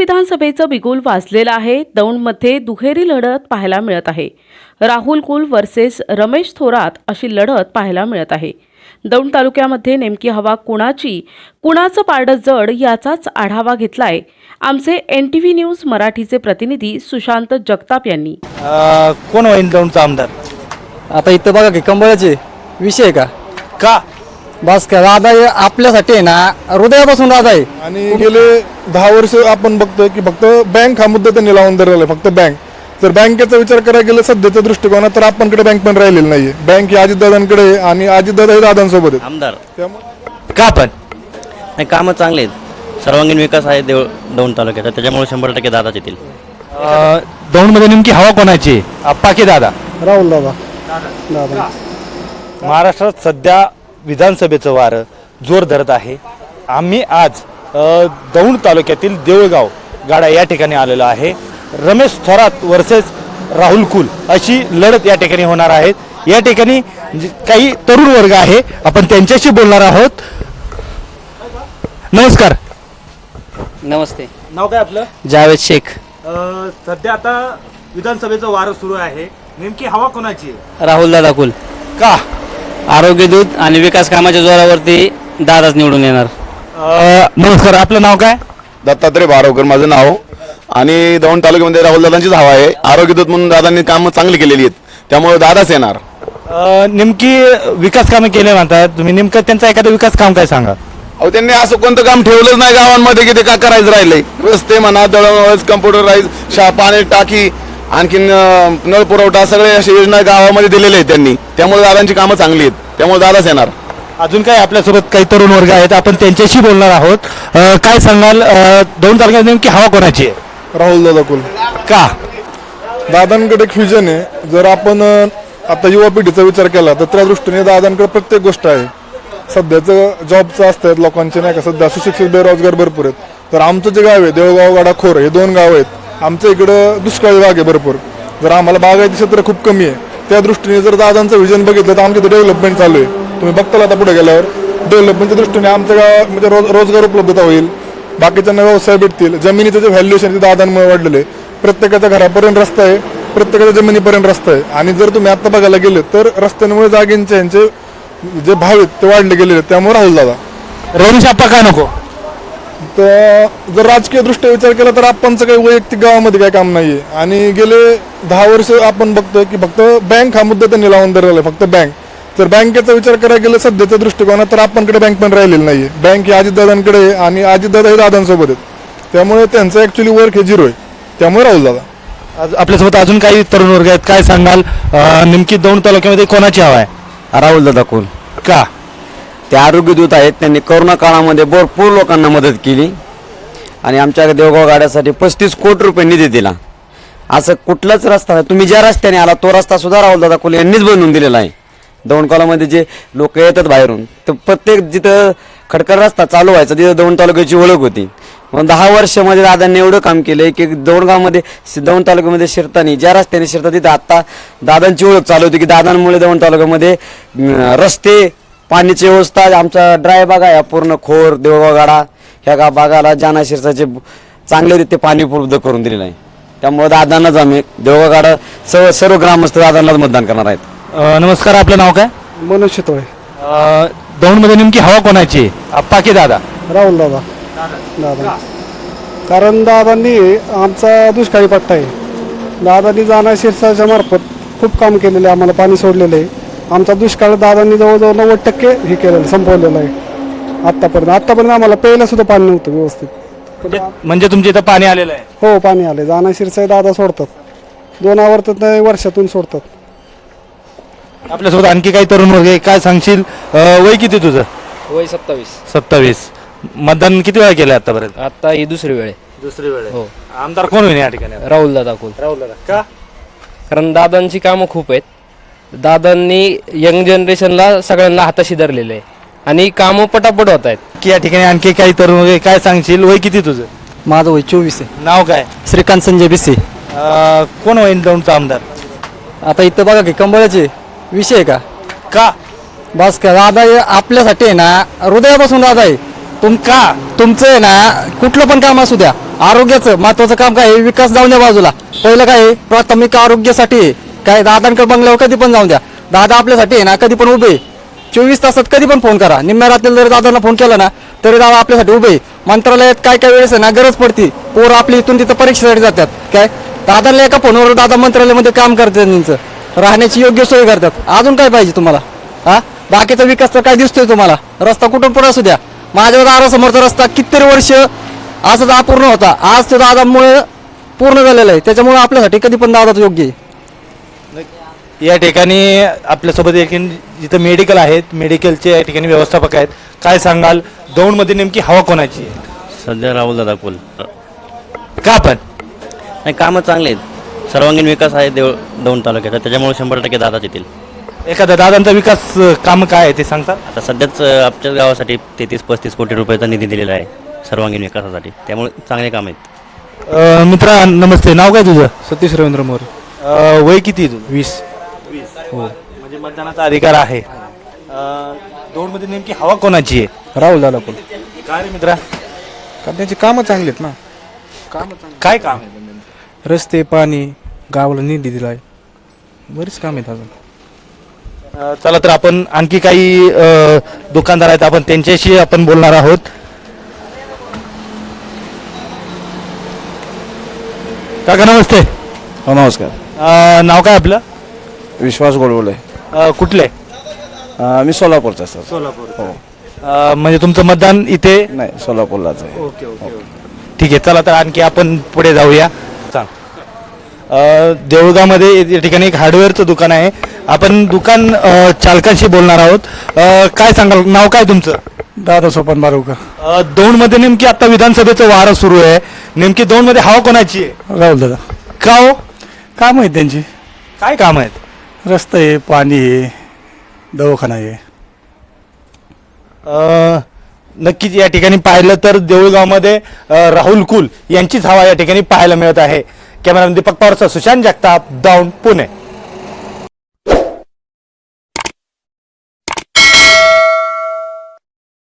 विधानसभेचं बिगुल वाजलेलं आहे. दौंडमध्ये दुहेरी लढत पाहायला मिळत आहे. राहुल कुल वर्सेस रमेश थोरात अशी लढत पाहायला मिळत आहे. दौंड तालुक्यामध्ये नेमकी हवा कुणाची? कुणाचं पारडं जड याचाच आढावा घेतलाय. आमचे एन टी व्ही न्यूज मराठीचे प्रतिनिधी सुशांत जगताप यांनी. कोण होईल दौंडचा आमदार? आता इथं बघा की कंबळाचे विषय आहे का? का? बस का दादा हे आपल्यासाठी आहे ना हृदयापासून दादा आहे. आणि गेले दहा वर्ष आपण बघतोय की फक्त बँक हा मुद्दा त्यांनी लावून धरलेला आहे फक्त बँक जर बँकेचा विचार करायला गेलं सध्याच्या दृष्टिकोनात तर आपणकडे बँक पण राहिलेली नाहीये. बँक ही अजितदादांकडे आहे आणि अजितदादा हे दादांसोबत आहेत. आमदार. त्यामुळे का पण? नाही कामं चांगले आहेत. सर्वांगीण विकास आहे देव दौंड तालुक्याचा. त्याच्यामुळे शंभर टक्के दादाच येतील. दौंडमध्ये नेमकी हवा कोणाची? आप्पा की दादा. राहुल दादा. दादा. महाराष्ट्रात सध्या विधानसभेचं वारं जोर धरत आहे. आम्ही आज दौंड तालुक्यातील देऊळगाव गाडा या ठिकाणी आलेलो आहे. रमेश थोरात वर्सेस राहुल कुल अशी लढत या ठिकाणी होणार आहेत या ठिकाणी काही तरुण वर्ग आहे. आपण त्यांच्याशी बोलणार आहोत. नमस्कार. नमस्ते. नाव काय आपलं? जावेद शेख. सध्या आता विधानसभेचं वारं सुरू आहे. नेमकी हवा कोणाची आहे? राहुल दादा कुल. का? आरोग्य दूत आणि विकास कामाच्या जोरावरती दादाच निवडून येणार. अ, नमस्कार आपलं नाव काय? दत्तात्रय बारावकर माझं नाव. आणि दौंड तालुक्यामध्ये राहुल दादांचीच हवा आहे. आरोग्य दूत म्हणून दादांनी कामं चांगली केलेली आहेत. त्यामुळे दादाच येणार. अ, नेमकी विकास कामे केले म्हणतात. तुम्ही नेमकं त्यांचा एखादं विकास काम काय सांगा? अहो त्यांनी असं कोणतं काम ठेवलंच नाही गावांमध्ये की ते का करायचं राहिलंय? रस्ते म्हणा दळणवळण कम्प्युटराईज शा पाणी टाकी आणखीन नळ पुरवठा सगळे अशा योजना गावामध्ये दिलेल्या आहेत त्यांनी. त्यामुळे दादांची कामं चांगली आहेत. त्यामुळे दादाच येणार. अजून काय आपल्यासोबत काही तरुण वर्ग आहेत आपण त्यांच्याशी बोलणार आहोत. अ, काय सांगाल? अ, दौंड तालुक्यात नेमकी हवा कोणाची आहे? राहुल दादा कुल का? दादांकडे एक फ्युजन आहे. जर आपण अं, आता युवा पिढीचा विचार केला तर त्या दृष्टीने दादांकडे प्रत्येक गोष्ट आहे. सध्याचं जॉबचं असतात लोकांचे नाही का? सध्या सुशिक्षित बेरोजगार भरपूर आहेत. तर आमचं जे गाव आहे देवगाव गाडा खोर हे दोन गाव आहेत. आमच्या इकडं दुष्काळी भाग आहे भरपूर. जर आम्हाला बागायती क्षेत्र खूप कमी आहे त्या दृष्टीने जर दादांचं विजन बघितलं तर आमचं डेव्हलपमेंट चालू आहे. तुम्ही बघताल आता पुढे गेल्यावर. डेव्हलपमेंटच्या दृष्टीने आमच्या गावात म्हणजे रोज रोजगार उपलब्धता होईल. बाकीच्यांना व्यवसाय भेटतील. जमिनीचं जे व्हॅल्युएशन ते दादांमुळे वाढलेलं आहे. प्रत्येकाच्या घरापर्यंत रस्ता आहे. प्रत्येकाच्या जमिनीपर्यंत रस्ता आहे. आणि जर तुम्ही आता बघायला गेले तर रस्त्यांमुळे जागेंचे यांचे जे भाव आहेत ते वाढले गेलेले आहेत. त्यामुळे राहुल दादा. रमेश आप्पा का नको? तर जर राजकीय दृष्ट्या विचार केला तर आपणचं काही वैयक्तिक गावामध्ये काही काम नाहीये. आणि गेले दहा वर्ष आपण बघतोय की फक्त बँक हा मुद्दा त्यांनी लावून धरलेला आहे फक्त बँक जर बँकेचा विचार करायला गेलं सध्याच्या दृष्टिकोनात तर आपणकडे बँक पण राहिलेली नाहीये. बँक ही अजितदादांकडे आहे आणि अजितदादा हे दादांसोबत आहेत. त्यामुळे त्यांचं ऍक्च्युली वर्क हे झिरो आहे. त्यामुळे राहुल दादा. आज आपल्यासोबत अजून काही तरुण वर्ग आहेत काय सांगाल? नेमकी दौंड तालुक्यामध्ये कोणाची हवा आहे? राहुल दादा कोल का? ते आरोग्यदूत आहेत. त्यांनी कोरोना काळामध्ये भरपूर लोकांना मदत केली. आणि आमच्या देवगाव गाड्यासाठी पस्तीस कोटी रुपये निधी दिला. असं कुठलाच रस्ता तुम्ही ज्या रस्त्याने आला तो रस्ता सुद्धा राहुल दादा कोल यांनीच बनवून दिलेला आहे. दौंडकॉलामध्ये जे लोक येतात बाहेरून तर प्रत्येक जिथं खडकर रस्ता चालू व्हायचा तिथं दौंड तालुक्याची ओळख होती. मग दहा वर्षामध्ये दादांनी एवढं काम केलंय की दौंडगावमध्ये दौंड तालुक्यामध्ये शिरतानी ज्या रस्त्याने शिरतात तिथं आत्ता दादांची ओळख चालू होती की दादांमुळे दौंड तालुक्यामध्ये रस्ते पाण्याची व्यवस्था आमचा ड्राय बाग आहे. पूर्ण खोर देवगाव गाडा ह्या गा बागाला जाना शिरसाचे चांगले रीते पाणी उपलब्ध करून दिलेलं आहे. त्यामुळे दादांनाच आम्ही देवगाव गाडा सर्व सर्व ग्रामस्थ दादांनाच मतदान करणार आहेत. अ, नमस्कार आपलं नाव काय? मनोज शितोळे. अ, दौंडमध्ये नेमकी हवा कोणाची आहे? आप्पा की दादा? राहुल दादा. दादा. कारण दादांनी आमचा दुष्काळी पट्टा आहे. दादांनी जाणार शिरसाच्या मार्फत खूप काम केलेले आहे. आम्हाला पाणी सोडलेलं आहे. आमचा दुष्काळ दादांनी जवळजवळ नव्वद टक्के हे केलेलं संपवलेलं आहे. आत्तापर्यंत आत्तापर्यंत आम्हाला प्यायला सुद्धा पाणी नव्हतं व्यवस्थित. म्हणजे- म्हणजे तुमच्या इथं पाणी आलेलं आहे? हो पाणी आले जाणार शिरसाई दादा सोडतात. दोन आवर्तात वर्षातून सोडतात. आपल्यासोबत आणखी काही तरुण वर्ग आहे. काय सांगशील? अ, वय किती तुझं? वय सत्तावीस. सत्तावीस. मतदान किती वेळा केलं आतापर्यंत? आता ही दुसरी वेळ आहे. दुसरी वेळ हो. आमदार कोण होईल या ठिकाणी? राहुल दादा कुल राहुल दादा. का? कारण दादांची कामं खूप आहेत. दादांनी यंग जनरेशनला सगळ्यांना हाताशी धरलेलं आहे. आणि कामं पटापट होत आहेत. की या ठिकाणी आणखी काही तरुण आहे काय सांगशील? वय किती तुझं? माझं वय चोवीस आहे. नाव काय? श्रीकांत संजय बिसे. अ, कोण होईल दौंडचा आमदार? आता इथं बघा की कंबळाचे विषय आहे का? का? बस का दादा हे आपल्यासाठी आहे ना हृदयापासून दादा आहे. तुम का? तुमचं आहे ना कुठलं पण काम असू द्या. आरोग्याचं महत्वाचं काम काय आहे? विकास जाऊन द्या बाजूला. पहिलं काय आहे? प्राथमिक आरोग्यासाठी आहे. काय दादांकडे बंगल्यावर कधी पण जाऊन द्या. दादा आपल्यासाठी आहे ना कधी पण उभे आहे. चोवीस तासात कधी पण फोन करा. निम्म्या रात्री जर दादांना फोन केला ना तरी दादा आपल्यासाठी उभे आहे. मंत्रालयात काय काय वेळेस आहे ना गरज पडते. पोरं आपली इथून तिथं परीक्षेसाठी जातात. काय? दादाला एका फोनवर दादा मंत्रालयामध्ये काम करतात त्यांचं. राहण्याची योग्य सोय करतात. अजून काय पाहिजे तुम्हाला? हा? बाकीचा विकास तर काय दिसतोय तुम्हाला? रस्ता कुठून पण असू द्या. माझ्या दारासमोरचा रस्ता कितीतरी वर्ष असंच अपूर्ण होता. आज तो दादामुळे पूर्ण झालेला आहे. त्याच्यामुळे आपल्यासाठी कधी पण दादाच योग्य आहे. या ठिकाणी आपल्यासोबत एक जिथं मेडिकल आहेत मेडिकलचे या ठिकाणी व्यवस्थापक आहेत काय सांगाल? दौंडमध्ये नेमकी हवा कोणाची आहे? सध्या राहुल दादा कुल. का पण? नाही कामं चांगले आहेत. सर्वांगीण विकास आहे देव दौंड तालुक्याचा. त्याच्यामुळे शंभर टक्के दादाच येतील. एखादा दादांचा विकास काम काय आहे ते सांगतात आता सध्याच अं, आमच्याच गावासाठी तेहतीस पस्तीस कोटी रुपयाचा निधी दिलेला आहे सर्वांगीण विकासासाठी. त्यामुळे चांगले काम आहेत. मित्रा नमस्ते. नाव काय तुझं? सतीश रवींद्र मोरे. अं, वय किती आहे तुझं? वीस. म्हणजे मतदानाचा अधिकार आहे. दौंडमध्ये नेमकी हवा कोणाची आहे? राहुल दादा पण काय रे मित्रा? कारण त्यांची कामं चांगली आहेत ना. काय काम? आहे रस्ते पाणी गावाला निधी दिलाय. बरीच काम आहेत अजून. अ, चला तर आपण आणखी काही अ, दुकानदार आहेत. आपण त्यांच्याशी आपण बोलणार आहोत. काका नमस्ते. हो नमस्कार. अ, नाव काय आपलं? विश्वास गोडबोले अ, कुठले? मी सोलापूरचा सर. सोलापूर म्हणजे तुमचं मतदान इथे? नाही सोलापूरलाच आहे. ओके ओके ठीक आहे चला तर आणखी आपण पुढे जाऊया. सांग अ, देऊळगावमध्ये या ठिकाणी एक हार्डवेअरचं दुकान आहे. आपण दुकान अ, चालकांशी बोलणार आहोत. अ, काय सांगाल? नाव काय तुमचं? दादा सोपन अ, दौंडमध्ये नेमकी आता विधानसभेचं वारं सुरू आहे. नेमकी दौंडमध्ये हवा कोणाची आहे? राहुल दादा. का हो? काम आहेत त्यांची. काय काम आहेत? रस्त आहे पाणी आहे दवाखाना आहे. अ, नक्कीच या ठिकाणी पाहिलं तर देऊळगावमध्ये अ, राहुल कुल यांचीच हवा या ठिकाणी पाहायला मिळत आहे. कॅमेरामध्ये दीपक पवारचा सुशांत जगताप दौंड पुणे.